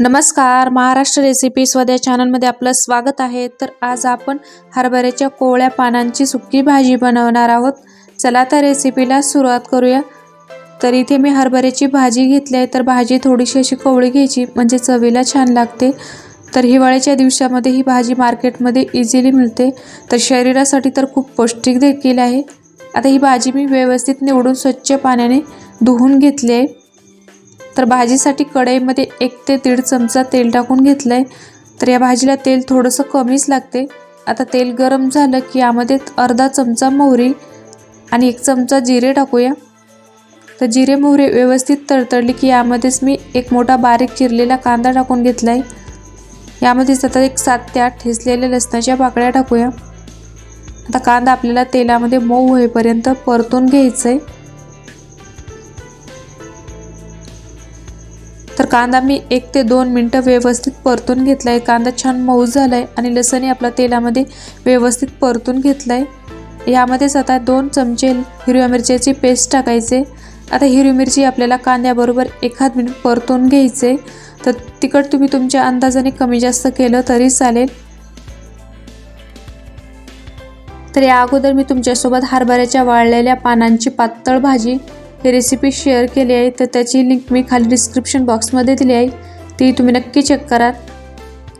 नमस्कार महाराष्ट्र रेसिपी स्वद्या चॅनलमध्ये आपलं स्वागत आहे. तर आज आपण हरभऱ्याच्या कोवळ्या पानांची सुकी भाजी बनवणार आहोत. चला तर रेसिपीला सुरुवात करूया. तर इथे मी हरभऱ्याची भाजी घेतली आहे. तर भाजी थोडीशी अशी कोवळी घ्यायची म्हणजे चवीला छान लागते. तर हिवाळ्याच्या दिवसामध्ये ही भाजी मार्केटमध्ये इझिली मिळते. तर शरीरासाठी तर खूप पौष्टिक देखील आहे. आता ही भाजी मी व्यवस्थित निवडून स्वच्छ पाण्याने धुवून घेतली आहे. तर भाजीसाठी कढईमध्ये एक ते दीड चमचा तेल टाकून घेतलं आहे तर या भाजीला तेल थोडंसं कमीच लागते आता तेल गरम झालं की यामध्ये अर्धा चमचा मोहरी आणि एक चमचा जिरे टाकूया. तर जिरे मोहरे व्यवस्थित तडतडली की यामध्येच मी एक मोठा बारीक चिरलेला कांदा टाकून घेतला आहे यामध्येच आता एक सात ते आठ ठेचलेल्या लसणाच्या पाकळ्या टाकूया. आता कांदा आपल्याला तेलामध्ये मऊ होईपर्यंत परतून घ्यायचं आहे तर कांदा मी एक ते दोन मिनटं व्यवस्थित परतून घेतला आहे कांदा छान मऊ झाला आहे आणि लसणही आपला तेलामध्ये व्यवस्थित परतून घेतला आहे यामध्येच आता दोन चमचे हिरव्या मिरच्याची पेस्ट टाकायचे. आता हिरवी मिरची आपल्याला कांद्याबरोबर एखाद मिनिट परतून घ्यायचे. तर तिखट तुम्ही तुमच्या अंदाजाने कमी जास्त केलं तरी चालेल. तर या अगोदर मी तुमच्यासोबत हरभऱ्याच्या वाळलेल्या पानांची पातळ भाजी ही रेसिपी शेअर केली आहे तर त्याची लिंक मी खाली डिस्क्रिप्शन बॉक्समध्ये दिली आहे. ती तुम्ही नक्की चेक करा.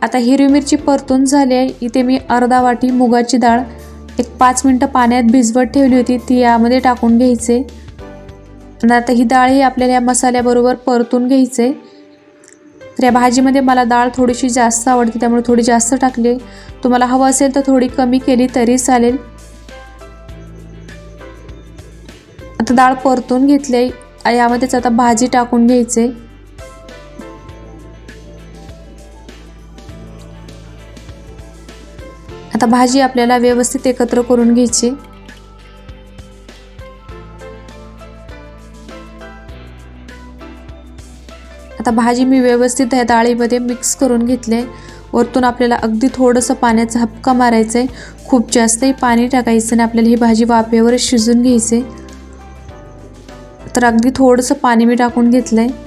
आता हिरवी मिरची परतून झाली आहे. इथे मी अर्धा वाटी मुगाची डाळ एक पाच मिनटं पाण्यात भिजवत ठेवली होती. ती यामध्ये टाकून घ्यायचे. आणि आता ही डाळ ही आपल्याला या मसाल्याबरोबर परतून घ्यायचे. तर या भाजीमध्ये मला डाळ थोडीशी जास्त आवडते त्यामुळे थोडी जास्त टाकली तुम्हाला हवं असेल तर थोडी कमी केली तरी चालेल. आता डाळ परतून घेतली यामध्येच आता भाजी टाकून घ्यायचे. आता भाजी आपल्याला व्यवस्थित एकत्र करून घ्यायची. आता भाजी मी व्यवस्थित ह्या डाळीमध्ये मिक्स करून घेतले वरतून आपल्याला अगदी थोडंसं पाण्याचा हपका मारायचा आहे खूप जास्तही पाणी टाकायचं आणि आपल्याला ही भाजी वाफेवर शिजून घ्यायचे तर अगदी थोडंसं पाणी मी टाकून घेतलं आहे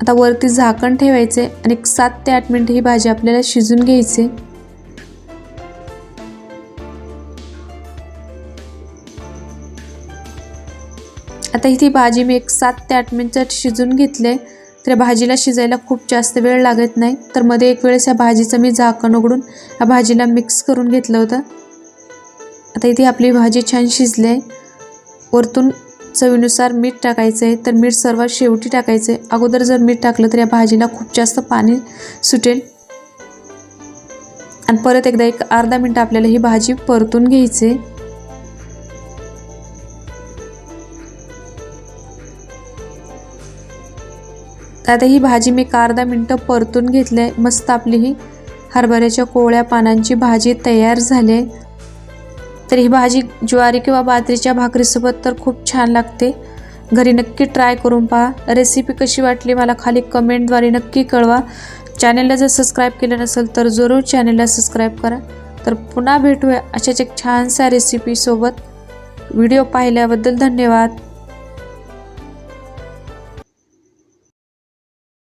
आता वरती झाकण ठेवायचे आणि एक सात ते आठ मिनटं ही भाजी आपल्याला शिजून घ्यायचे. आता ही ती भाजी मी एक सात ते आठ मिनटात शिजून घेतले तर भाजीला शिजायला खूप जास्त वेळ लागत नाही. तर मध्ये एक वेळेस या भाजीचं मी झाकण उघडून या भाजीला मिक्स करून घेतलं होतं. आता इथे आपली भाजी छान शिजली आहे. वरतून चवीनुसार मीठ टाकायचं आहे. तर मीठ सर्वात शेवटी टाकायचं आहे. अगोदर जर मीठ टाकलं तर या भाजीला खूप जास्त पाणी सुटेल. आणि परत एकदा एक अर्धा मिनटं आपल्याला ही भाजी परतून घ्यायची आता ही भाजी मी एक अर्धा मिनटं परतून घेतली आहे. मस्त आपली ही हरभऱ्याच्या कोवळ्या पानांची भाजी तयार झाली आहे. तर ही भाजी ज्वारी किंवा बाजरीच्या भाकरीसोबत तर खूप छान लागते. घरी नक्की ट्राय करून पहा. रेसिपी कशी वाटली मला खाली कमेंटद्वारे नक्की कळवा. चॅनलला जर सबस्क्राईब केलं नसेल तर जरूर चॅनलला सबस्क्राईब करा. तर पुन्हा भेटूया अशाच एक छानशा रेसिपीसोबत व्हिडिओ पाहिल्याबद्दल धन्यवाद.